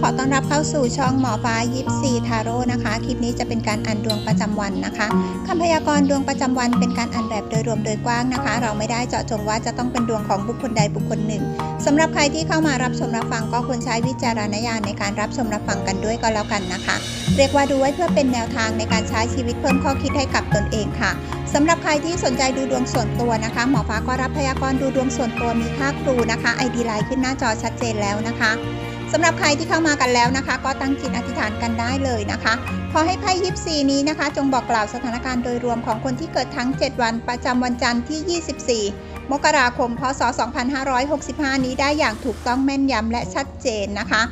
ขอต้อนรับเข้าสู่ช่องหมอฟ้ายิปซีทาโร่นะคะ คลิปนี้จะเป็นการอ่านดวงประจำวันนะคะคำพยากรณ์ดวงประจำวันเป็นการอ่านแบบโดยรวมโดยกว้างนะคะ เราไม่ได้เจาะจงว่าจะต้องเป็นดวงของบุคคลใดบุคคลหนึ่งสำหรับใครที่เข้ามารับชมรับฟังก็ควรใช้วิจารณญาณในการรับชมรับฟังกันด้วยก็แล้วกันนะคะ เรียกว่าดูไว้เพื่อเป็นแนวทางในการใช้ชีวิตเพิ่มข้อคิดให้กับตนเองค่ะสำหรับใครที่สนใจดูดวงส่วนตัวนะคะ หมอฟ้าก็รับพยากรณ์ดูดวงส่วนตัวมีค่าครูนะคะไอดีไลน์ขึ้นหน้าจอชัดเจนแล้วนะคะ สำหรับใครที่เข้ามากันแล้วนะคะ ก็ตั้งจิตอธิษฐานกันได้เลยนะคะ ขอให้ไพ่ยิปซีนี้นะคะ จงบอกกล่าวสถานการณ์โดยรวมของคนที่เกิดทั้ง 7 วันประจำวันจันทร์ที่ 24 มกราคม พศ 2565 นี้ได้อย่างถูกต้องแม่นยำและชัดเจนนะคะ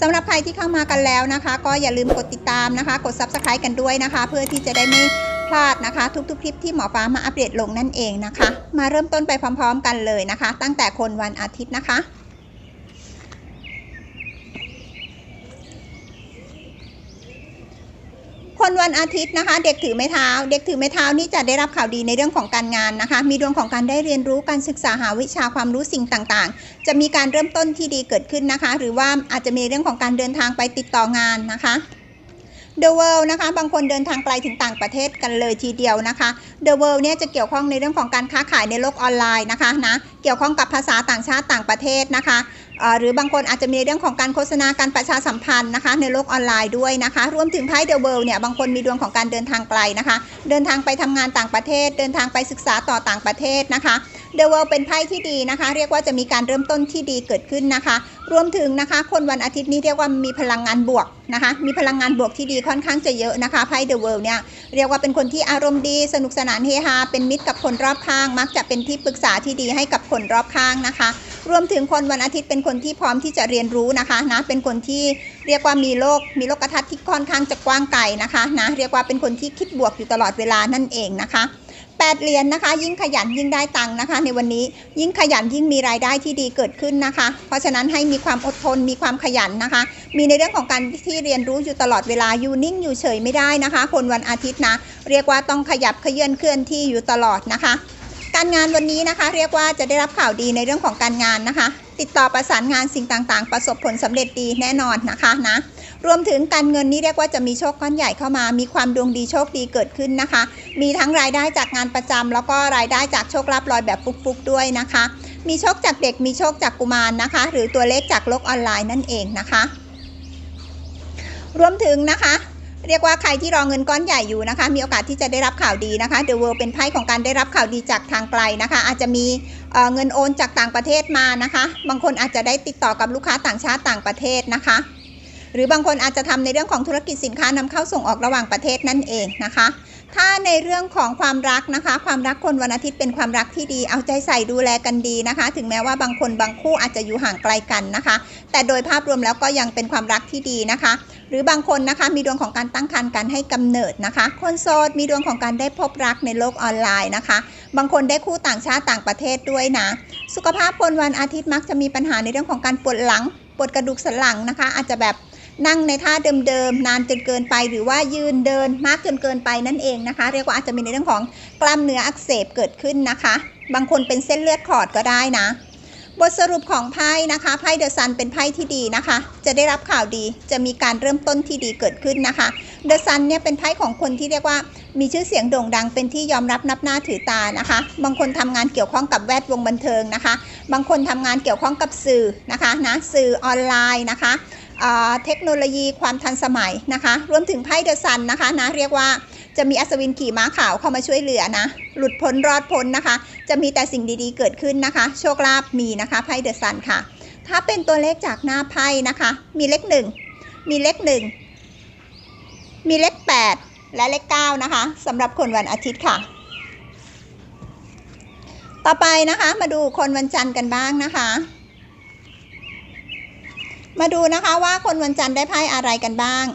สำหรับใครที่เข้ามากันแล้วนะคะ ก็อย่าลืมกดติดตามนะคะ กด Subscribe กันด้วยนะคะ เพื่อที่จะได้ไม่พลาดนะคะ ทุกๆคลิปที่หมอฟ้ามาอัปเดตลงนั่นเองนะคะ มาเริ่มต้นไปพร้อม ๆ กันเลยนะคะ ตั้งแต่คนวันอาทิตย์นะคะ คนวันอาทิตย์นะคะ เด็กถือไม้เท้า เด็กถือไม้เท้านี่จะได้รับข่าวดีในเรื่องของการงานนะคะ มีดวงของการได้เรียนรู้การศึกษาหาวิชาความรู้สิ่งต่างๆ จะมีการเริ่มต้นที่ดีเกิดขึ้นนะคะ หรือว่าอาจจะมีเรื่องของการเดินทางไปติดต่องานนะคะ The World นะคะ บางคนเดินทางไกลถึงต่างประเทศกันเลยทีเดียวนะคะ The World เนี่ยจะเกี่ยวข้องในเรื่องของการค้าขายในโลกออนไลน์นะคะนะ เกี่ยวข้องกับภาษาต่างชาติต่างประเทศนะคะหรือบางคนอาจจะมีเรื่องของการโฆษณาการประชาสัมพันธ์นะคะ ในโลกออนไลน์ด้วยนะคะ รวมถึงไพ่เดอะเวิลด์เนี่ยบางคนมีดวงของการเดินทางไกลนะคะ เดินทางไปทำงานต่างประเทศ เดินทางไปศึกษาต่อต่างประเทศนะคะเดอะเวิลด์เป็นไพ่ที่ดีนะคะ เรียกว่าจะมีการเริ่มต้นที่ดีเกิดขึ้นนะคะ รวมถึงนะคะ คนวันอาทิตย์นี้เรียกว่ามีพลังงานบวก นะคะ มีพลังงานบวกที่ดีค่อนข้างจะเยอะนะคะไพ่เดอะเวิลด์เนี่ยเรียกว่าเป็นคนที่อารมณ์ดี สนุกสนานเฮฮาเป็นมิตรกับคนรอบข้าง มักจะเป็นที่ปรึกษาที่ดีให้กับคนรอบข้างนะคะ รวมถึงคนวันอาทิตย์เป็นคนที่พร้อมที่จะเรียนรู้นะคะนะเป็นคนที่เรียกว่ามีโลกมีโลกทัศน์ที่ค่อนข้างจะกว้างไกลนะคะนะเรียกว่าเป็นคนที่คิดบวกอยู่ตลอดเวลานั่นเองนะคะ แปดเหรียญนะคะ ยิ่งขยันยิ่งได้ตังค์นะคะ ในวันนี้ยิ่งขยันยิ่งมีรายได้ที่ดีเกิดขึ้นนะคะ เพราะฉะนั้นให้มีความอดทนมีความขยันนะคะ มีในเรื่องของการที่เรียนรู้อยู่ตลอดเวลาอยู่นิ่งอยู่เฉยไม่ได้นะคะ คนวันอาทิตย์นะ เรียกว่าต้องขยับเขยื่อนเคลื่อนที่อยู่ตลอดนะคะ การงานวันนี้นะคะ เรียกว่าจะได้รับข่าวดีในเรื่องของการงานนะคะ ติดต่อประสานงานสิ่งต่างๆ ประสบผลสำเร็จดีแน่นอนนะคะนะ รวมถึงการเงินนี่เรียกว่าจะมีโชคก้อนใหญ่เข้ามา มีความดวงดีโชคดีเกิดขึ้นนะคะ มีทั้งรายได้จากงานประจำแล้วก็รายได้จากโชคลาภลอยแบบฟุกๆด้วยนะคะ มีโชคจากเด็กมีโชคจากกุมารนะคะ หรือตัวเลขจากโลกออนไลน์นั่นเองนะคะ รวมถึงนะคะเรียกว่าใครที่รอเงินก้อนใหญ่อยู่นะคะ มีโอกาสที่จะได้รับข่าวดีนะคะ The World เป็นไพ่ของการได้รับข่าวดีจากทางไกลนะคะ อาจจะมีเเงินโอนจากต่างประเทศมานะคะ บางคนอาจจะได้ติดต่อกับลูกค้าต่างชาติต่างประเทศนะคะ หรือบางคนอาจจะทำในเรื่องของธุรกิจสินค้านำเข้าส่งออกระหว่างประเทศนั่นเองนะคะ ถ้าในเรื่องของความรักนะคะ ความรักคนวันอาทิตย์เป็นความรักที่ดี เอาใจใส่ดูแลกันดีนะคะ ถึงแม้ว่าบางคนบางคู่อาจจะอยู่ห่างไกลกันนะคะ แต่โดยภาพรวมแล้วก็ยังเป็นความรักที่ดีนะคะ หรือบางคนนะคะมีดวงของการตั้งครรภ์การให้กำเนิดนะคะ คนโสดมีดวงของการได้พบรักในโลกออนไลน์นะคะ บางคนได้คู่ต่างชาติต่างประเทศด้วยนะ สุขภาพคนวันอาทิตย์มักจะมีปัญหาในเรื่องของการปวดหลัง ปวดกระดูกสันหลังนะคะ อาจจะแบบ นั่งในท่าเดิมๆนานจนเกินไป หรือว่ายืนเดินมากจนเกินไปนั่นเองนะคะ เรียกว่าอาจจะมีในเรื่องของกล้ามเนื้ออักเสบเกิดขึ้นนะคะ บางคนเป็นเส้นเลือดขอดก็ได้นะ บทสรุปของไพ่นะคะไพ่เดอะซันเป็นไพ่ที่ดีนะคะ จะได้รับข่าวดีจะมีการเริ่มต้นที่ดีเกิดขึ้นนะคะเดอะซันเนี่ยเป็นไพ่ของคนที่เรียกว่ามีชื่อเสียงโด่งดังเป็นที่ยอมรับนับหน้าถือตานะคะ บางคนทำงานเกี่ยวข้องกับแวดวงบันเทิงนะคะ บางคนทำงานเกี่ยวข้องกับสื่อนะคะนะสื่อออนไลน์นะคะ เทคโนโลยีความทันสมัยนะคะ รวมถึงไพ่เดอะซันนะคะนะเรียกว่าจะมีอัศวินขี่ม้าขาวเข้ามาช่วยเหลือนะ หลุดพ้นรอดพ้นนะคะ จะมีแต่สิ่งดีๆเกิดขึ้นนะคะ โชคลาภมีนะคะไพ่เดอะซันค่ะ ถ้าเป็นตัวเลขจากหน้าไพ่นะคะ มีเลขหนึ่งมีเลขหนึ่งมีเลขแปดและเลขเก้านะคะสำหรับคนวันอาทิตย์ค่ะ ต่อไปนะคะมาดูคนวันจันทร์กันบ้างนะคะ มาดูนะคะว่าคนวันจันทร์ได้ไพ่อะไรกันบ้าง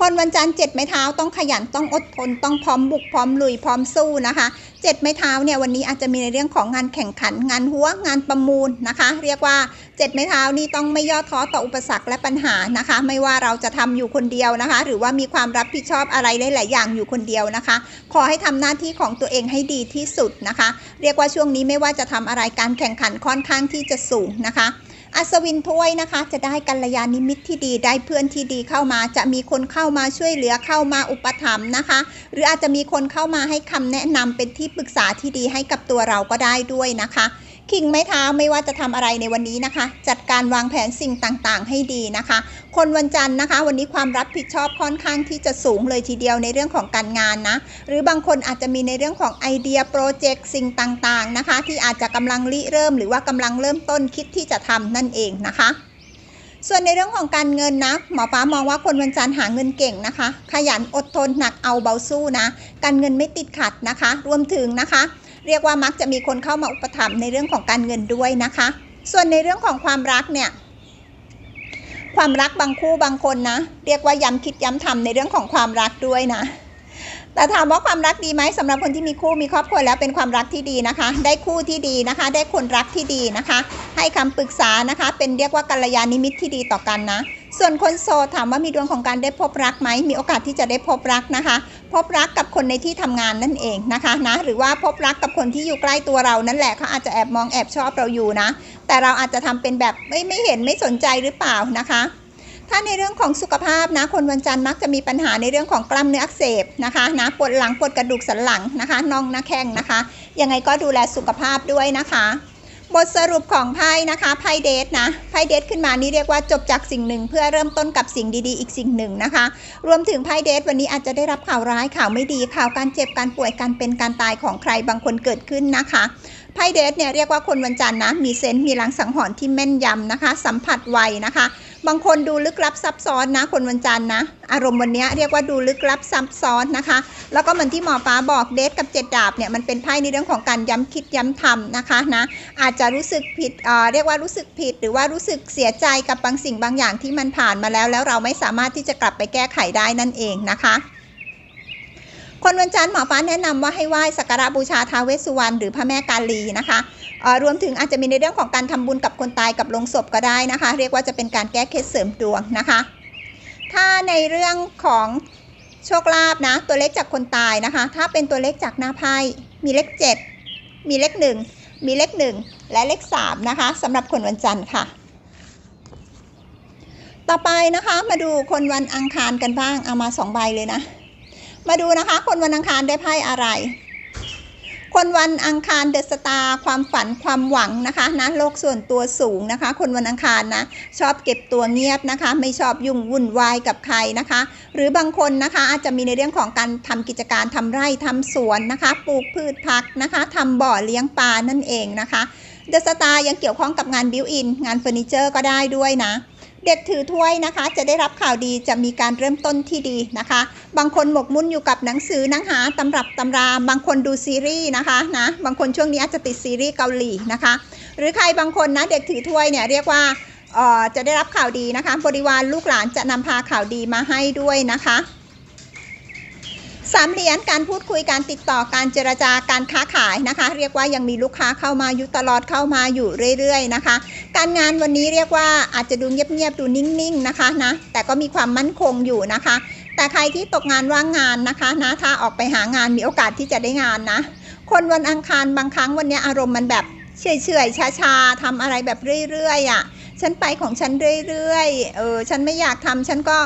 คนวันจันทร์เจ็ดไม้เท้าต้องขยันต้องอดทนต้องพร้อมบุกพร้อมลุยพร้อมสู้นะคะเจ็ดไม้เท้าเนี่ยวันนี้อาจจะมีในเรื่องของงานแข่งขันงานหัวงานประมูลนะคะ เรียกว่าเจ็ดไม้เท้านี่ต้องไม่ย่อท้อต่ออุปสรรคและปัญหานะคะ ไม่ว่าเราจะทำอยู่คนเดียวนะคะ หรือว่ามีความรับผิดชอบอะไรหลายๆอย่างอยู่คนเดียวนะคะ ขอให้ทำหน้าที่ของตัวเองให้ดีที่สุดนะคะ เรียกว่าช่วงนี้ไม่ว่าจะทำอะไรการแข่งขันค่อนข้างที่จะสูงนะคะ อัศวินถ้วยนะคะ จะได้กัลยาณมิตรที่ดีได้เพื่อนที่ดีเข้ามา จะมีคนเข้ามาช่วยเหลือเข้ามาอุปถัมภ์นะคะ หรืออาจจะมีคนเข้ามาให้คำแนะนำเป็นที่ปรึกษาที่ดีให้กับตัวเราก็ได้ด้วยนะคะ คิงไม้เท้าไม่ว่าจะทำอะไรในวันนี้นะคะ จัดการวางแผนสิ่งต่างๆ ให้ดีนะคะ คนวันจันทร์นะคะ วันนี้ความรับผิดชอบค่อนข้างที่จะสูงเลยทีเดียวในเรื่องของการงานนะ หรือบางคนอาจจะมีในเรื่องของไอเดียโปรเจกต์สิ่งต่างๆนะคะ ที่อาจจะกำลังริเริ่ม หรือว่ากำลังเริ่มต้นคิดที่จะทำนั่นเองนะคะส่วนในเรื่องของการเงินนะ หมอฟ้ามองว่าคนวันจันทร์หาเงินเก่งนะคะ ขยันอดทนหนักเอาเบาสู้นะ การเงินไม่ติดขัดนะคะ รวมถึงนะคะ เรียกว่ามักจะมีคนเข้ามาอุปถัมภ์ในเรื่องของการเงินด้วยนะคะ ส่วนในเรื่องของความรักเนี่ยความรักบางคู่บางคนนะ เรียกว่าย้ำคิดย้ำทำในเรื่องของความรักด้วยนะ แต่ถามว่าความรักดีไหมสำหรับคนที่มีคู่มีครอบครัวแล้วเป็นความรักที่ดีนะคะ ได้คู่ที่ดีนะคะ ได้คนรักที่ดีนะคะ ให้คำปรึกษานะคะ เป็นเรียกว่ากัลยาณมิตรที่ดีต่อกันนะ ส่วนคนโสดถามว่ามีดวงของการได้พบรักไหมมีโอกาสที่จะได้พบรักนะคะ พบรักกับคนในที่ทำงานนั่นเองนะคะนะหรือว่าพบรักกับคนที่อยู่ใกล้ตัวเรานั่นแหละเขาอาจจะแอบมองแอบชอบเราอยู่นะ แต่เราอาจจะทำเป็นแบบไม่ไม่เห็นไม่สนใจหรือเปล่านะคะถ้าในเรื่องของสุขภาพนะคนวันจันทร์มักจะมีปัญหาในเรื่องของกล้ามเนื้ออักเสบนะคะนะปวดหลังปวดกระดูกสันหลังนะคะน่องหน้าแข้งนะคะยังไงก็ดูแลสุขภาพด้วยนะคะ บทสรุปของไพ่นะคะไพ่เดทนะไพ่เดทขึ้นมานี่เรียกว่าจบจากสิ่งหนึ่ง เพื่อเริ่มต้นกับสิ่งดีๆ อีกสิ่งหนึ่งนะคะ รวมถึงไพ่เดทวันนี้อาจจะได้รับข่าวร้ายข่าวไม่ดีข่าวการเจ็บการป่วยการเป็นการตายของใครบางคนเกิดขึ้นนะคะไพ่เดทเนี่ยเรียกว่าคนวันจันทร์นะมีเซนต์มีลังสังหรณ์ที่แม่นยำนะคะ สัมผัสไวนะคะ บางคนดูลึกลับซับซ้อนนะ คนวันจันทร์นะ อารมณ์วันนี้เรียกว่าดูลึกลับซับซ้อนนะคะ แล้วก็เหมือนที่หมอฟ้าบอกเดทกับเจ็ดดาบเนี่ยมันเป็นไพ่ในเรื่องของการย้ำคิดย้ำทำนะคะนะอาจจะรู้สึกผิดเอ่อเรียกว่ารู้สึกผิด หรือว่ารู้สึกเสียใจกับบางสิ่งบางอย่างที่มันผ่านมาแล้ว แล้วเราไม่สามารถที่จะกลับไปแก้ไขได้นั่นเองนะคะ คนวันจันทร์หมอฟ้าแนะนำว่าให้ไหว้สักการะบูชาท้าวเวสสุวรรณหรือพระแม่กาลีนะคะรวมถึงอาจจะมีในเรื่องของการทำบุญกับคนตายกับลงศพก็ได้นะคะ เรียกว่าจะเป็นการแก้เคล็ดเสริมดวงนะคะ ถ้าในเรื่องของโชคลาภนะ ตัวเลขจากคนตายนะคะ ถ้าเป็นตัวเลขจากหน้าไพ่มีเลข 7 มีเลข 1 มีเลข 1 และเลข 3 นะคะสำหรับคนวันจันทร์ค่ะ ต่อไปนะคะมาดูคนวันอังคารกันบ้างเอามาสองใบเลยนะ มาดูนะคะ คนวันอังคารได้ไพ่อะไร คนวันอังคารเดอะสตาร์ความฝันความหวังนะคะนะโลกส่วนตัวสูงนะคะ คนวันอังคารนะ ชอบเก็บตัวเงียบนะคะ ไม่ชอบยุ่งวุ่นวายกับใครนะคะ หรือบางคนนะคะอาจจะมีในเรื่องของการทำกิจการทำไร่ทำสวนนะคะ ปลูกพืชผักนะคะทำบ่อเลี้ยงปลานั่นเองนะคะเดอะสตาร์ยังเกี่ยวข้องกับงานบิวอิน งานเฟอร์นิเจอร์ก็ได้ด้วยนะ เด็กถือถ้วยนะคะ จะได้รับข่าวดีจะมีการเริ่มต้นที่ดีนะคะ บางคนหมกมุ่นอยู่กับหนังสือนังหาตำรับตำราบางคนดูซีรีส์นะคะนะบางคนช่วงนี้อาจจะติดซีรีส์เกาหลีนะคะ หรือใครบางคนนะเด็กถือถ้วยเนี่ยเรียกว่าเออจะได้รับข่าวดีนะคะ บริวารลูกหลานจะนำพาข่าวดีมาให้ด้วยนะคะ สามเหรียญการพูดคุยการติดต่อการเจรจาการค้าขายนะคะ เรียกว่ายังมีลูกค้าเข้ามาอยู่ตลอดเข้ามาอยู่เรื่อยๆนะคะ การงานวันนี้เรียกว่าอาจจะดูเงียบๆดูนิ่งๆนะคะนะแต่ก็มีความมั่นคงอยู่นะคะ แต่ใครที่ตกงานว่างงานนะคะนะถ้าออกไปหางานมีโอกาสที่จะได้งานนะ คนวันอังคารบางครั้งวันนี้อารมณ์มันแบบเฉยๆช้าๆทำอะไรแบบเรื่อยๆอะฉันไปของฉันเรื่อยๆเออฉันไม่อยากทำฉันก็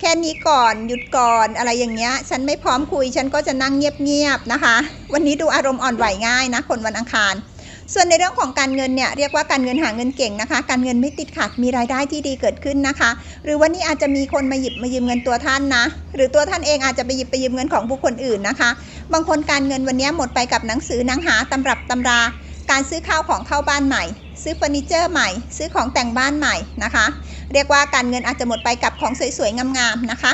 แค่นี้ก่อนหยุดก่อนอะไรอย่างเงี้ย ฉันไม่พร้อมคุย ฉันก็จะนั่งเงียบๆนะคะ วันนี้ดูอารมณ์อ่อนไหวง่ายนะ คนวันอังคาร ส่วนในเรื่องของการเงินเนี่ยเรียกว่าการเงินหาเงินเก่งนะคะ การเงินไม่ติดขัดมีรายได้ที่ดีเกิดขึ้นนะคะ หรือวันนี้อาจจะมีคนมาหยิบมายืมเงินตัวท่านนะ หรือตัวท่านเองอาจจะไปหยิบไปยืมเงินของบุคคลอื่นนะคะ บางคนการเงินวันนี้หมดไปกับหนังสือหนังหาตำรับตำรา การซื้อข้าวของเข้าบ้านใหม่ ซื้อเฟอร์นิเจอร์ใหม่ ซื้อของแต่งบ้านใหม่นะคะ เรียกว่าการเงินอาจจะหมดไปกับของสวยๆงามๆนะคะ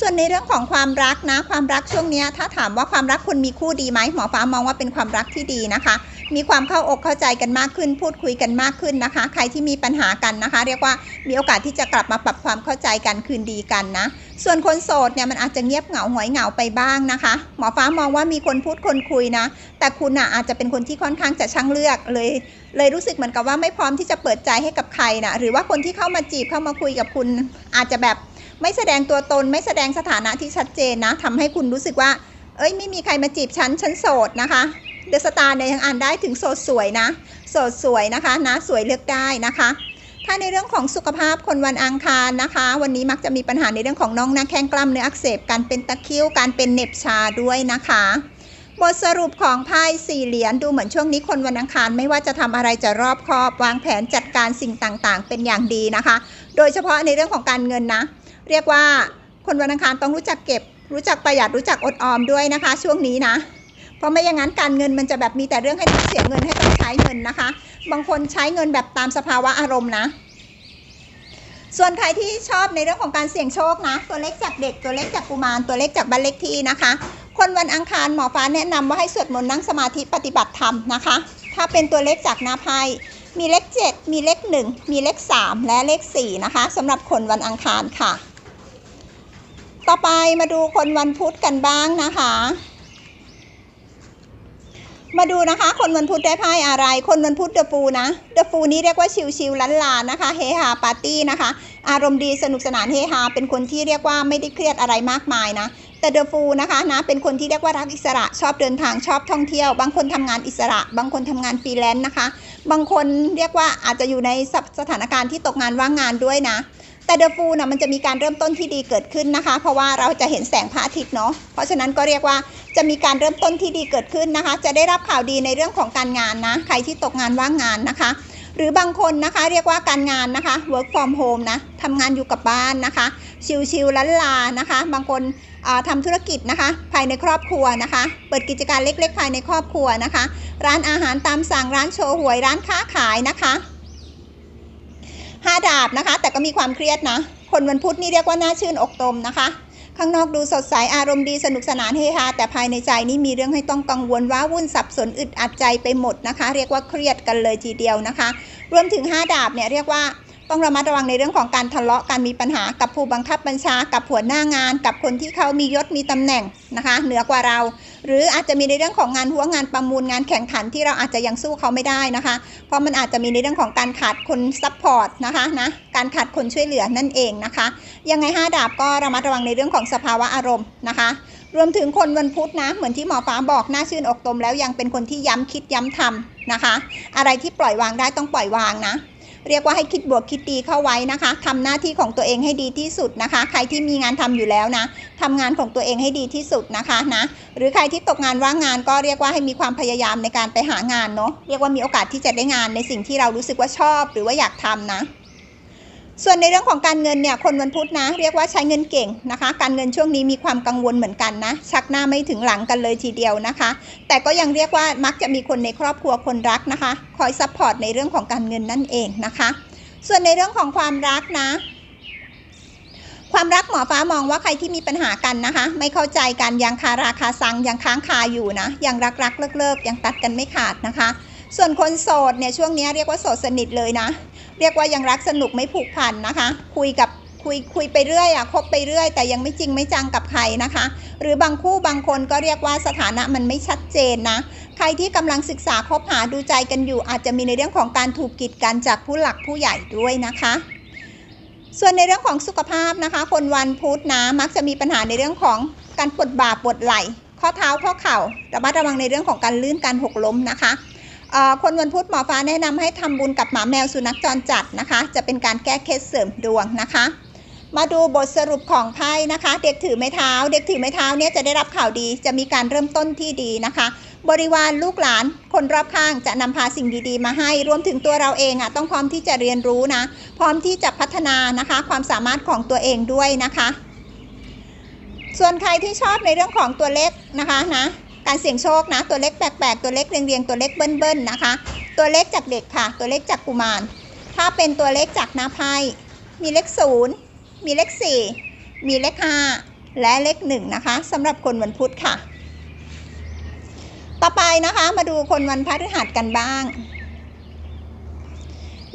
ส่วนในเรื่องของความรักนะ ความรักช่วงนี้ถ้าถามว่าความรักคุณมีคู่ดีไหมหมอฟ้ามองว่าเป็นความรักที่ดีนะคะ มีความเข้าอกเข้าใจกันมากขึ้น พูดคุยกันมากขึ้นนะคะ ใครที่มีปัญหากันนะคะ เรียกว่ามีโอกาสที่จะกลับมาปรับความเข้าใจกันคืนดีกันนะ ส่วนคนโสดเนี่ยมันอาจจะเงียบเหงาหงอยเหงาไปบ้างนะคะ หมอฟ้ามองว่ามีคนพูดคนคุยนะ แต่คุณอะอาจจะเป็นคนที่ค่อนข้างจะช่างเลือกเลย เลยรู้สึกเหมือนกับว่าไม่พร้อมที่จะเปิดใจให้กับใครนะหรือว่าคนที่เข้ามาจีบเข้ามาคุยกับคุณ อาจจะแบบไม่แสดงตัวตนไม่แสดงสถานะที่ชัดเจนนะทำให้คุณรู้สึกว่า เอ้ยไม่มีใครมาจีบฉันฉันโสดนะคะ เดอะสตาร์เนี่ยยังอ่านได้ถึงโสดสวยนะ โสดสวยนะคะนะสวยเลือกได้นะคะ ถ้าในเรื่องของสุขภาพคนวันอังคารนะคะ วันนี้มักจะมีปัญหาในเรื่องของน่องหน้าแข้งกล้ามเนื้ออักเสบการเป็นตะคริวการเป็นเน็บชาด้วยนะคะบทสรุปของไพ่สี่เหรียญดูเหมือนช่วงนี้คนวันอังคารไม่ว่าจะทำอะไรจะรอบคอบ วางแผนจัดการสิ่งต่างๆ เป็นอย่างดีนะคะ โดยเฉพาะในเรื่องของการเงินนะ เรียกว่าคนวันอังคารต้องรู้จักเก็บ รู้จักประหยัดรู้จักอดออมด้วยนะคะ ช่วงนี้นะ เพราะไม่อย่างนั้นการเงินมันจะแบบมีแต่เรื่องให้ต้องเสียเงินให้ต้องใช้เงินนะคะ บางคนใช้เงินแบบตามสภาวะอารมณ์นะ ส่วนใครที่ชอบในเรื่องของการเสี่ยงโชคนะ ตัวเล็กจากเด็กตัวเล็กจากกุมารตัวเล็กจากบ้านเล็กที่นะคะ คนวันอังคารหมอฟ้าแนะนำว่าให้สวดมนต์นั่งสมาธิปฏิบัติธรรมนะคะ ถ้าเป็นตัวเลขจากนาไพ่มีเลข 7 มีเลข 1 มีเลข 3 และเลข 4 นะคะสำหรับคนวันอังคารค่ะ ต่อไปมาดูคนวันพุธกันบ้างนะคะ มาดูนะคะคนวันพุธได้ไพ่อะไร คนวันพุธเดอะฟูนะเดอะฟูนี้เรียกว่าชิลๆลันลานะคะเฮฮาปาร์ตี้นะคะ อารมณ์ดีสนุกสนานเฮฮาเป็นคนที่เรียกว่าไม่ได้เครียดอะไรมากมายนะแต่เดอะฟูนะคะนะเป็นคนที่เรียกว่ารักอิสระชอบเดินทางชอบท่องเที่ยว บางคนทำงานอิสระ บางคนทำงานฟรีแลนซ์นะคะ บางคนเรียกว่าอาจจะอยู่ในสถานการณ์ที่ตกงานว่างงานด้วยนะ แต่เดอะฟูนะมันจะมีการเริ่มต้นที่ดีเกิดขึ้นนะคะ เพราะว่าเราจะเห็นแสงพระอาทิตย์เนาะเพราะฉะนั้นก็เรียกว่าจะมีการเริ่มต้นที่ดีเกิดขึ้นนะคะ จะได้รับข่าวดีในเรื่องของการงานนะ ใครที่ตกงานว่างงานนะคะ หรือบางคนนะคะเรียกว่าการงานนะคะ work from home นะทำงานอยู่กับบ้านนะคะ ชิลๆลันลานะคะ บางคนทำธุรกิจนะคะ ภายในครอบครัวนะคะ เปิดกิจการเล็ก ๆ ภายในครอบครัวนะคะ ร้านอาหารตามสั่งร้านโชว์หวยร้านค้าขายนะคะ ห้าดาบนะคะ แต่ก็มีความเครียดนะ คนวันพุธนี่เรียกว่าน่าชื่นอกตมนะคะ ข้างนอกดูสดใสอารมณ์ดีสนุกสนานเฮฮาแต่ภายในใจนี่มีเรื่องให้ต้องกังวลว้าวุ่นสับสนอึดอัดใจไปหมดนะคะ เรียกว่าเครียดกันเลยทีเดียวนะคะ รวมถึง 5 ดาบเนี่ยเรียกว่าต้องระมัดระวังในเรื่องของการทะเลาะการมีปัญหากับผู้บังคับบัญชากับหัวหน้างาน กับคนที่เขามียศมีตำแหน่งนะคะ เหนือกว่าเรา หรืออาจจะมีในเรื่องของงานหัวงานประมูลงานแข่งขันที่เราอาจจะยังสู้เขาไม่ได้นะคะ เพราะมันอาจจะมีในเรื่องของการขาดคนซัพพอร์ตนะคะนะการขาดคนช่วยเหลือนั่นเองนะคะ ยังไง5ดาบก็ระมัดระวังในเรื่องของสภาวะอารมณ์นะคะรวมถึงคนวันพุธนะเหมือนที่หมอฟ้าบอกน่าชื่นอกตมแล้วยังเป็นคนที่ย้ำคิดย้ำทำนะคะ อะไรที่ปล่อยวางได้ต้องปล่อยวางนะ เรียกว่าให้คิดบวกคิดดีเข้าไว้นะคะทำหน้าที่ของตัวเองให้ดีที่สุดนะคะ ใครที่มีงานทำอยู่แล้วนะทำงานของตัวเองให้ดีที่สุดนะคะนะหรือใครที่ตกงานว่างงานก็เรียกว่าให้มีความพยายามในการไปหางานเนาะเรียกว่ามีโอกาสที่จะได้งานในสิ่งที่เรารู้สึกว่าชอบ หรือว่าอยากทำนะ ส่วนในเรื่องของการเงินเนี่ยคนวันพุธนะ เรียกว่าใช้เงินเก่งนะคะ การเงินช่วงนี้มีความกังวลเหมือนกันนะ ชักหน้าไม่ถึงหลังกันเลยทีเดียวนะคะ แต่ก็ยังเรียกว่ามักจะมีคนในครอบครัวคนรักนะคะ คอยซัพพอร์ตในเรื่องของการเงินนั่นเองนะคะ ส่วนในเรื่องของความรักนะความรักหมอฟ้ามองว่าใครที่มีปัญหากันนะคะ ไม่เข้าใจกันยังคาราคาซังยังค้างคาอยู่นะยังรักรักเลิกเลิกยังตัดกันไม่ขาดนะคะ ส่วนคนโสดเนี่ยช่วงนี้เรียกว่าโสดสนิทเลยนะ เรียกว่ายังรักสนุกไม่ผูกพันนะคะ คุยกับคุยคุยไปเรื่อยอะคบไปเรื่อย แต่ยังไม่จริงไม่จังกับใครนะคะ หรือบางคู่บางคนก็เรียกว่าสถานะมันไม่ชัดเจนนะ ใครที่กำลังศึกษาคบหาดูใจกันอยู่ อาจจะมีในเรื่องของการถูกกีดกันจากผู้หลักผู้ใหญ่ด้วยนะคะส่วนในเรื่องของสุขภาพนะคะ คนวันพุธนะมักจะมีปัญหาในเรื่องของการปวดบ่าปวดไหล่ ข้อเท้าข้อเข่าระมัดระวังในเรื่องของการลื่นการหกล้มนะคะ คนวันพุธหมอฟ้าแนะนำให้ทำบุญกับหมาแมวสุนัขจรจัดนะคะ จะเป็นการแก้เคล็ดเสริมดวงนะคะ มาดูบทสรุปของไพ่นะคะ เด็กถือไม้เท้า เด็กถือไม้เท้าเนี่ยจะได้รับข่าวดี จะมีการเริ่มต้นที่ดีนะคะ บริวารลูกหลานคนรอบข้างจะนำพาสิ่งดีๆ มาให้ รวมถึงตัวเราเองอะต้องพร้อมที่จะเรียนรู้นะ พร้อมที่จะพัฒนานะคะ ความสามารถของตัวเองด้วยนะคะ ส่วนใครที่ชอบในเรื่องของตัวเลขนะคะนะ การเสี่ยงโชคนะ ตัวเลขแปลกๆ ตัวเลขเรียงๆ ตัวเลขเบิ้ลๆนะคะ ตัวเลขจากเด็กค่ะ ตัวเลขจากกุมาร ถ้าเป็นตัวเลขจากหน้าไพ่มีเลขศูนย์มีเลขสี่มีเลขห้าและเลขหนึ่งนะคะสำหรับคนวันพุธค่ะ ต่อไปนะคะมาดูคนวันพฤหัสกันบ้าง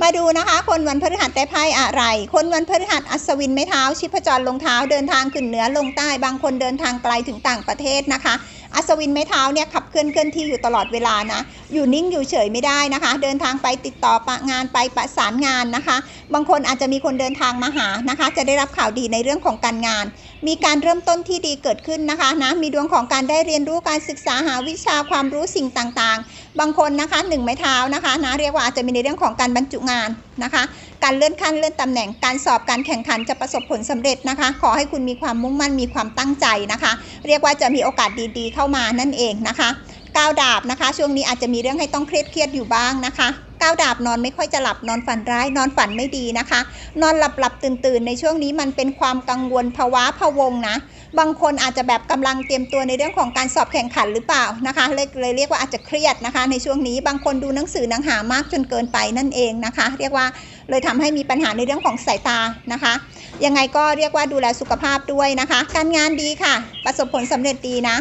มาดูนะคะ คนวันพฤหัสได้ไพ่อะไร คนวันพฤหัสอัศวินไม้เท้า ชิพจรลงเท้าเดินทางขึ้นเหนือลงใต้บางคนเดินทางไกลถึงต่างประเทศนะคะ อัศวินไม้เท้าเนี่ยขับเคลื่อนเคลื่อนที่อยู่ตลอดเวลานะ อยู่นิ่งอยู่เฉยไม่ได้นะคะ เดินทางไปติดต่อประงานไปประสานงานนะคะ บางคนอาจจะมีคนเดินทางมาหานะคะ จะได้รับข่าวดีในเรื่องของการงาน มีการเริ่มต้นที่ดีเกิดขึ้นนะคะนะมีดวงของการได้เรียนรู้การศึกษาหาวิชาความรู้สิ่งต่างๆ บางคนนะคะหนึ่งไม้เท้านะคะนะเรียกว่าอาจจะมีในเรื่องของการบรรจุงานนะคะ การเลื่อนขั้นเลื่อนตำแหน่ง การสอบการแข่งขันจะประสบผลสำเร็จนะคะ ขอให้คุณมีความมุ่งมั่นมีความตั้งใจนะคะ เรียกว่าจะมีโอกาสดีๆ เข้ามานั่นเองนะคะก้าวดาบนะคะ ช่วงนี้อาจจะมีเรื่องให้ต้องเครียดเครียดอยู่บ้างนะคะ ก้าวดาบนอนไม่ค่อยจะหลับนอนฝันร้าย นอนฝันไม่ดีนะคะ นอนหลับหลับตื่นตื่นในช่วงนี้มันเป็นความกังวลภาวะพะวงนะ บางคนอาจจะแบบกำลังเตรียมตัวในเรื่องของการสอบแข่งขันหรือเปล่านะคะเลยเลยเรียกว่าอาจจะเครียดนะคะ ในช่วงนี้บางคนดูหนังสือหนังหามากจนเกินไปนั่นเองนะคะ เรียกว่าเลยทำให้มีปัญหาในเรื่องของสายตานะคะ ยังไงก็เรียกว่าดูแลสุขภาพด้วยนะคะ การงานดีค่ะ ประสบผลสำเร็จดีนะ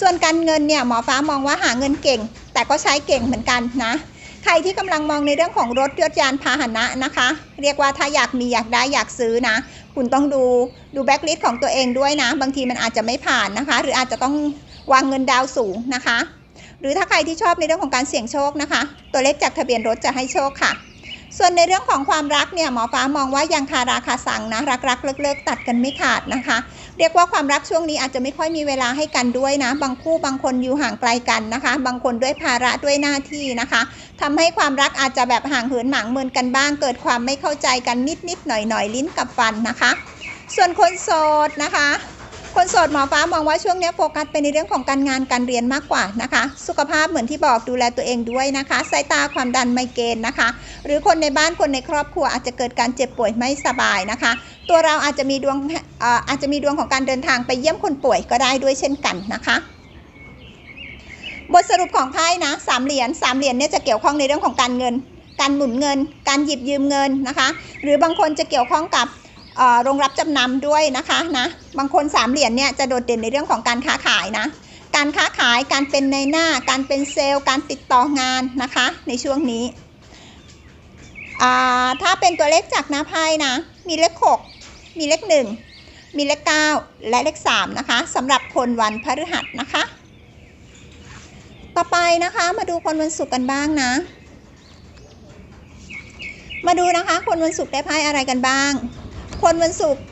ส่วนการเงินเนี่ยหมอฟ้ามองว่าหาเงินเก่ง แต่ก็ใช้เก่งเหมือนกันนะ ใครที่กำลังมองในเรื่องของรถยนต์ยานพาหนะนะคะ เรียกว่าถ้าอยากมีอยากได้อยากซื้อนะ คุณต้องดูดูแบ็กลิสต์ของตัวเองด้วยนะ บางทีมันอาจจะไม่ผ่านนะคะ หรืออาจจะต้องวางเงินดาวน์สูงนะคะ หรือถ้าใครที่ชอบในเรื่องของการเสี่ยงโชคนะคะ ตัวเลขจากทะเบียนรถจะให้โชคค่ะ ส่วนในเรื่องของความรักเนี่ยหมอฟ้ามองว่ายังคาราคาสังนะรักรักเลิกเลิกตัดกันไม่ขาดนะคะ เรียกว่าความรักช่วงนี้อาจจะไม่ค่อยมีเวลาให้กันด้วยนะ บางคู่บางคนอยู่ห่างไกลกันนะคะ บางคนด้วยภาระด้วยหน้าที่นะคะทำให้ความรักอาจจะแบบห่างเหินหมางเมินกันบ้าง เกิดความไม่เข้าใจกันนิดนิดๆหน่อยหน่อยๆลิ้นกับฟันนะคะ ส่วนคนโสดนะคะ คนโสดหมอฟ้ามองว่าช่วงนี้โฟกัสไปในเรื่องของการงานการเรียนมากกว่านะคะ สุขภาพเหมือนที่บอกดูแลตัวเองด้วยนะคะสายตาความดันไมเกรนนะคะ หรือคนในบ้านคนในครอบครัวอาจจะเกิดการเจ็บป่วยไม่สบายนะคะ ตัวเราอาจจะมีดวงอาจจะมีดวงของการเดินทางไปเยี่ยมคนป่วยก็ได้ด้วยเช่นกันนะคะบทสรุปของไพ่นะสามเหรียญสามเหรียญเนี่ยจะเกี่ยวข้องในเรื่องของการเงิน การหมุนเงิน การหยิบยืมเงินนะคะ หรือบางคนจะเกี่ยวข้องกับ โรงรับจำนำด้วยนะคะนะบางคนสามเหรียญเนี่ยจะโดดเด่นในเรื่องของการค้าขายนะ การค้าขายการเป็นในหน้า การเป็นเซลล์ การติดต่องานนะคะ ในช่วงนี้ถ้าเป็นตัวเลขจากหน้าไพ่นะ มีเลข 6 มีเลข 1 มีเลข 9 และเลข 3 นะคะสำหรับคนวันพฤหัสนะคะ ต่อไปนะคะมาดูคนวันศุกร์กันบ้างนะ มาดูนะคะ คนวันศุกร์ได้ไพ่อะไรกันบ้าง คนวันศุกร์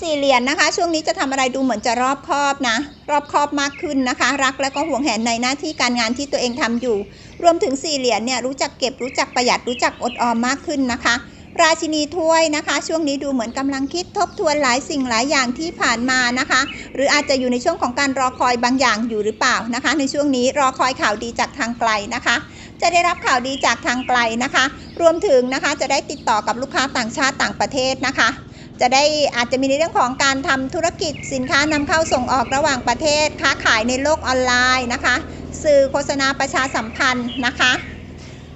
สี่เหรียญนะคะ ช่วงนี้จะทำอะไรดูเหมือนจะรอบคอบนะ รอบคอบมากขึ้นนะคะ รักและก็ห่วงแหนในหน้าที่การงานที่ตัวเองทำอยู่ รวมถึงสี่เหรียญเนี่ยรู้จักเก็บรู้จักประหยัดรู้จักอดออมมากขึ้นนะคะ ราชินีถ้วยนะคะ ช่วงนี้ดูเหมือนกำลังคิดทบทวนหลายสิ่งหลายอย่างที่ผ่านมานะคะ หรืออาจจะอยู่ในช่วงของการรอคอยบางอย่างอยู่หรือเปล่านะคะ ในช่วงนี้รอคอยข่าวดีจากทางไกลนะคะจะได้รับข่าวดีจากทางไกลนะคะ รวมถึงนะคะจะได้ติดต่อกับลูกค้าต่างชาติต่างประเทศนะคะ จะได้อาจจะมีในเรื่องของการทำธุรกิจสินค้านำเข้าส่งออกระหว่างประเทศ ค้าขายในโลกออนไลน์นะคะ สื่อโฆษณาประชาสัมพันธ์นะคะ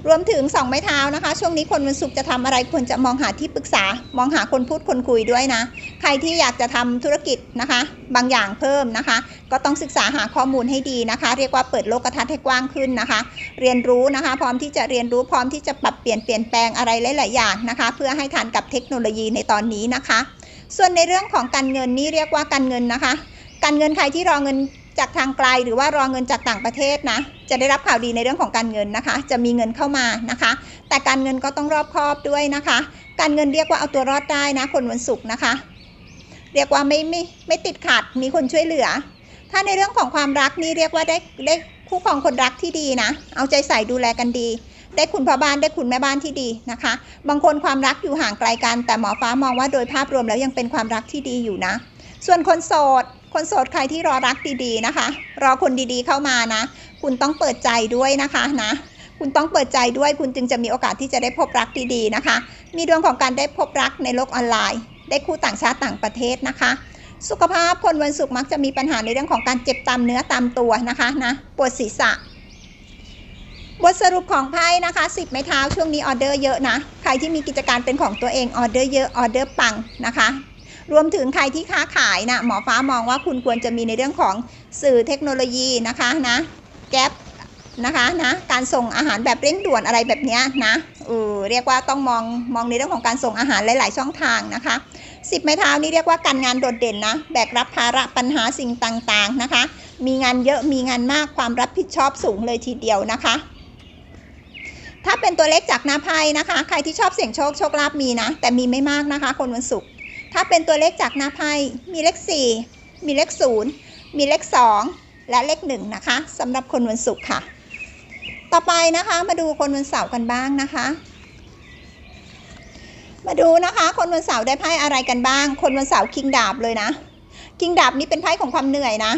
รวมถึงสองไม้เท้านะคะ ช่วงนี้คนวันศุกร์จะทำอะไรควรจะมองหาที่ปรึกษา มองหาคนพูดคนคุยด้วยนะ ใครที่อยากจะทำธุรกิจนะคะ บางอย่างเพิ่มนะคะ ก็ต้องศึกษาหาข้อมูลให้ดีนะคะ เรียกว่าเปิดโลกทัศน์ให้กว้างขึ้นนะคะ เรียนรู้นะคะ พร้อมที่จะเรียนรู้พร้อมที่จะปรับเปลี่ยนเปลี่ยนแปลงอะไรหลายๆอย่างนะคะ เพื่อให้ทันกับเทคโนโลยีในตอนนี้นะคะ ส่วนในเรื่องของการเงินนี่เรียกว่าการเงินนะคะ การเงินใครที่รอเงิน จากทางไกลหรือว่ารอเงินจากต่างประเทศนะจะได้รับข่าวดีในเรื่องของการเงินนะคะ จะมีเงินเข้ามานะคะ แต่การเงินก็ต้องรอบคอบด้วยนะคะ การเงินเรียกว่าเอาตัวรอดได้นะ คนวันศุกร์นะคะ เรียกว่าไม่ไม่ไม่ติดขัดมีคนช่วยเหลือ ถ้าในเรื่องของความรักนี่เรียกว่าได้ได้คู่ครองคนรักที่ดีนะ เอาใจใส่ดูแลกันดี ได้คุณพ่อบ้านได้คุณแม่บ้านที่ดีนะคะ บางคนความรักอยู่ห่างไกลกัน แต่หมอฟ้ามองว่าโดยภาพรวมแล้วยังเป็นความรักที่ดีอยู่นะ ส่วนคนโสด คนโสดใครที่รอรักดีๆนะคะ รอคนดีๆเข้ามานะ คุณต้องเปิดใจด้วยนะคะนะ คุณต้องเปิดใจด้วย คุณจึงจะมีโอกาสที่จะได้พบรักดีๆนะคะ มีดวงของการได้พบรักในโลกออนไลน์ ได้คู่ต่างชาติต่างประเทศนะคะสุขภาพคนวันศุกร์มักจะมีปัญหาในเรื่องของการเจ็บตามเนื้อตามตัวนะคะนะปวดศีรษะ บทสรุปของไพ่นะคะ10ไม้เท้าช่วงนี้ออเดอร์เยอะนะ ใครที่มีกิจการเป็นของตัวเองออเดอร์เยอะออเดอร์ปังนะคะ รวมถึงใครที่ค้าขายนะหมอฟ้ามองว่าคุณควรจะมีในเรื่องของสื่อเทคโนโลยีนะคะนะแก๊ปนะคะนะการส่งอาหารแบบเร่งด่วนอะไรแบบนี้นะเออเรียกว่าต้องมองมองในเรื่องของการส่งอาหารหลาย ๆ ช่องทางนะคะสิบไม้เท้านี่เรียกว่าการงานโดดเด่นนะแบกรับภาระปัญหาสิ่งต่าง ๆ นะคะ มีงานเยอะมีงานมากความรับผิดชอบสูงเลยทีเดียวนะคะ ถ้าเป็นตัวเลขจากหน้าไพ่นะคะ ใครที่ชอบเสี่ยงโชคโชคลาภมีนะ แต่มีไม่มากนะคะ คนวันศุกร์ ถ้าเป็นตัวเลขจากหน้าไพ่มีเลข 4 มีเลข 0 มีเลข 2 และเลข 1 นะคะสำหรับคนวันศุกร์ค่ะ ต่อไปนะคะมาดูคนวันเสาร์กันบ้างนะคะ มาดูนะคะคนวันเสาร์ได้ไพ่อะไรกันบ้าง คนวันเสาร์คิงดาบเลยนะ คิงดาบนี้เป็นไพ่ของความเหนื่อยนะ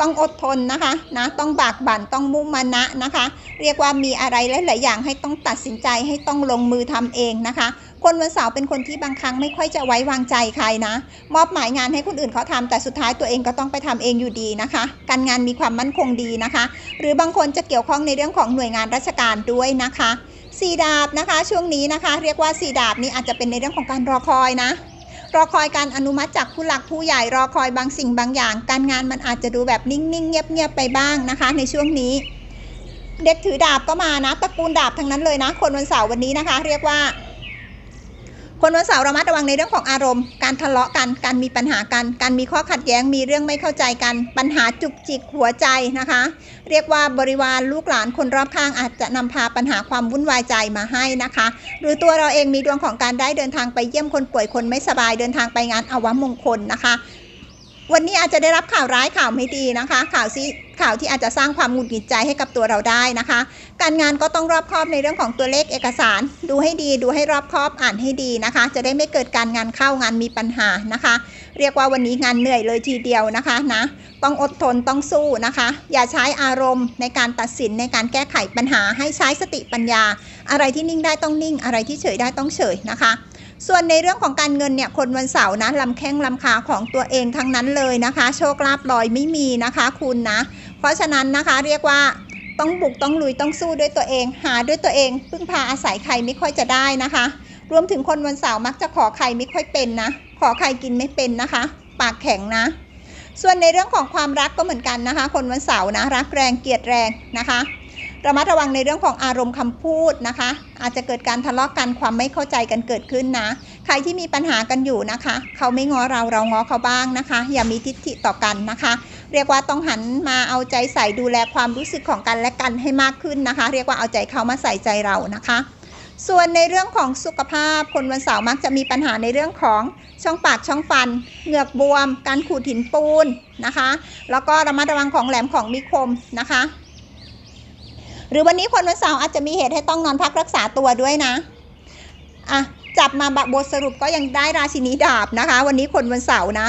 ต้องอดทนนะคะนะต้องบากบั่นต้องมุ่งมานะนะคะ เรียกว่ามีอะไรหลาย ๆ อย่างให้ต้องตัดสินใจให้ต้องลงมือทำเองนะคะ คนวันเสาร์เป็นคนที่บางครั้งไม่ค่อยจะไว้วางใจใครนะ มอบหมายงานให้คนอื่นเขาทำแต่สุดท้ายตัวเองก็ต้องไปทำเองอยู่ดีนะคะ การงานมีความมั่นคงดีนะคะ หรือบางคนจะเกี่ยวข้องในเรื่องของหน่วยงานราชการด้วยนะคะสีดาบนะคะ ช่วงนี้นะคะ เรียกว่าสีดาบนี้อาจจะเป็นในเรื่องของการรอคอยนะรอคอยการอนุมัติจากผู้หลักผู้ใหญ่รอคอยบางสิ่งบางอย่าง การงานมันอาจจะดูแบบนิ่งๆ เงียบๆไปบ้างนะคะ ในช่วงนี้ เด็กถือดาบก็มานะตระกูลดาบทั้งนั้นเลยนะ คนวันเสาร์วันนี้นะคะ เรียกว่า คนวันเสาร์ระมัดระวังในเรื่องของอารมณ์ การทะเลาะกัน การมีปัญหากัน การมีข้อขัดแย้ง มีเรื่องไม่เข้าใจกัน ปัญหาจุกจิกหัวใจนะคะ เรียกว่าบริวารลูกหลานคนรอบข้างอาจจะนำพาปัญหาความวุ่นวายใจมาให้นะคะ หรือตัวเราเองมีดวงของการได้เดินทางไปเยี่ยมคนป่วยคนไม่สบายเดินทางไปงานอวมงคลนะคะ วันนี้อาจจะได้รับข่าวร้ายข่าวไม่ดีนะคะ ข่าวที่ ข่าวที่อาจจะสร้างความหงุดหงิดใจให้กับตัวเราได้นะคะ การงานก็ต้องรอบคอบในเรื่องของตัวเลขเอกสาร ดูให้ดีดูให้รอบคอบอ่านให้ดีนะคะ จะได้ไม่เกิดการงานเข้างานมีปัญหานะคะ เรียกว่าวันนี้งานเหนื่อยเลยทีเดียวนะคะนะต้องอดทนต้องสู้นะคะ อย่าใช้อารมณ์ในการตัดสินในการแก้ไขปัญหาให้ใช้สติปัญญา อะไรที่นิ่งได้ต้องนิ่ง อะไรที่เฉยได้ต้องเฉยนะคะ ส่วนในเรื่องของการเงินเนี่ยคนวันเสาร์นะลำแข้งลำขาของตัวเองทั้งนั้นเลยนะคะ โชคลาภลอยไม่มีนะคะ คุณนะ เพราะฉะนั้นนะคะเรียกว่าต้องบุกต้องลุยต้องสู้ด้วยตัวเอง หาด้วยตัวเองพึ่งพาอาศัยใครไม่ค่อยจะได้นะคะ รวมถึงคนวันเสาร์มักจะขอใครไม่ค่อยเป็นนะ ขอใครกินไม่เป็นนะคะ ปากแข็งนะ ส่วนในเรื่องของความรักก็เหมือนกันนะคะ คนวันเสาร์นะรักแรงเกลียดแรงนะคะ ระมัดระวังในเรื่องของอารมณ์คำพูดนะคะ อาจจะเกิดการทะเลาะกันความไม่เข้าใจกันเกิดขึ้นนะ ใครที่มีปัญหากันอยู่นะคะ เขาไม่ง้อเราเราง้อเขาบ้างนะคะ อย่ามีทิฐิต่อกันนะคะ เรียกว่าต้องหันมาเอาใจใส่ดูแลความรู้สึกของกันและกันให้มากขึ้นนะคะ เรียกว่าเอาใจเขามาใส่ใจเรานะคะส่วนในเรื่องของสุขภาพ คนวันเสาร์มักจะมีปัญหาในเรื่องของช่องปากช่องฟัน เหงือกบวม การขูดหินปูนนะคะ แล้วก็ระมัดระวังของแหลมของมีคมนะคะ หรือวันนี้คนวันเสาร์อาจจะมีเหตุให้ต้องนอนพักรักษาตัวด้วยนะอะจับมาบทสรุปก็ยังได้ราชินีดาบนะคะ วันนี้คนวันเสาร์นะ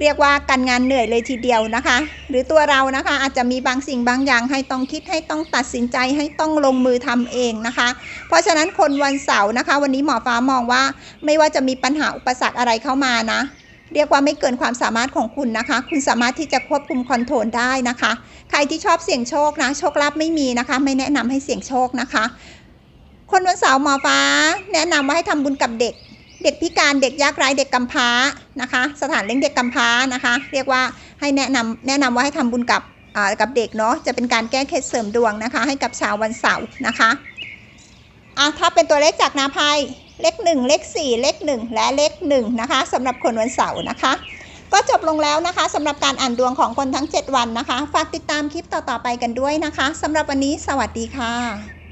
เรียกว่าการงานเหนื่อยเลยทีเดียวนะคะ หรือตัวเรานะคะอาจจะมีบางสิ่งบางอย่างให้ต้องคิดให้ต้องตัดสินใจให้ต้องลงมือทำเองนะคะ เพราะฉะนั้นคนวันเสาร์นะคะ วันนี้หมอฟ้ามองว่าไม่ว่าจะมีปัญหาอุปสรรคอะไรเข้ามานะ เรียกว่าไม่เกินความสามารถของคุณนะคะ คุณสามารถที่จะควบคุมคอนโทรลได้นะคะ ใครที่ชอบเสี่ยงโชคนะ โชคลาภไม่มีนะคะ ไม่แนะนำให้เสี่ยงโชคนะคะ คนวันเสาร์หมอฟ้า แนะนำว่าให้ทำบุญกับเด็ก เด็กพิการเด็กยากไร้เด็กกำพร้านะคะ สถานเลี้ยงเด็กกำพร้านะคะ เรียกว่าให้แนะนำแนะนำว่าให้ทำบุญกับกับเด็กเนาะจะเป็นการแก้เคล็ดเสริมดวงนะคะ ให้กับชาววันเสาร์นะคะ อะถ้าเป็นตัวเลขจากนาภัยเลขหนึ่งเลขสี่เลขหนึ่งและเลขหนึ่งนะคะสำหรับคนวันเสาร์นะคะ ก็จบลงแล้วนะคะสำหรับการอ่านดวงของคนทั้ง 7 วันนะคะ ฝากติดตามคลิปต่อๆไปกันด้วยนะคะสำหรับวันนี้สวัสดีค่ะ